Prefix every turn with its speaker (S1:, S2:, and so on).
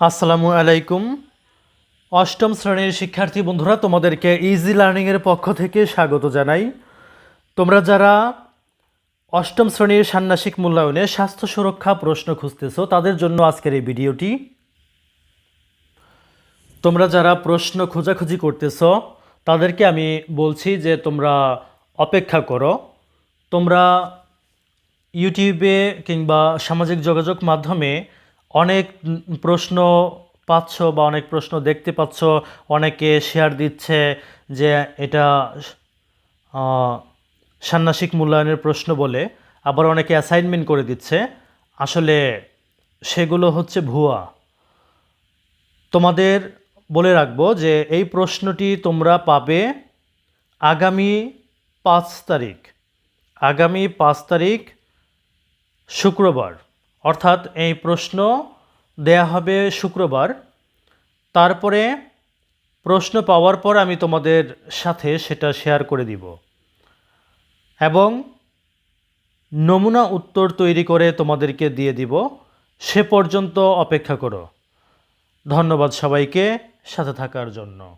S1: আসসালামু আলাইকুম। অষ্টম শ্রেণির শিক্ষার্থী বন্ধুরা, তোমাদেরকে ইজি লার্নিংয়ের পক্ষ থেকে স্বাগত জানাই। তোমরা যারা অষ্টম শ্রেণির ষান্মাসিক মূল্যায়নে স্বাস্থ্য সুরক্ষা প্রশ্ন খুঁজতেছো, তাদের জন্য আজকের এই ভিডিওটি। তোমরা যারা প্রশ্ন খোঁজাখুঁজি করতেছ, তাদেরকে আমি বলছি যে তোমরা অপেক্ষা করো। তোমরা ইউটিউবে কিংবা সামাজিক যোগাযোগ মাধ্যমে অনেক প্রশ্ন পাচ্ছ বা অনেক প্রশ্ন দেখতে পাচ্ছ। অনেকে শেয়ার দিচ্ছে যে এটা ষান্মাসিক মূল্যায়নের প্রশ্ন বলে। আবার অনেকে অ্যাসাইনমেন্ট করে দিচ্ছে। আসলে সেগুলো হচ্ছে ভুয়া। তোমাদের বলে রাখব যে এই প্রশ্নটি তোমরা পাবে আগামী পাঁচ তারিখ। আগামী পাঁচ তারিখ শুক্রবার। অর্থাৎ এই প্রশ্ন দেয়া হবে শুক্রবার। তারপরে প্রশ্ন পাওয়ার পর আমি তোমাদের সাথে সেটা শেয়ার করে দিব। এবং নমুনা উত্তর তৈরি করে তোমাদেরকে দিয়ে দিব। সে পর্যন্ত অপেক্ষা করো। ধন্যবাদ সবাইকে সাথে থাকার জন্য।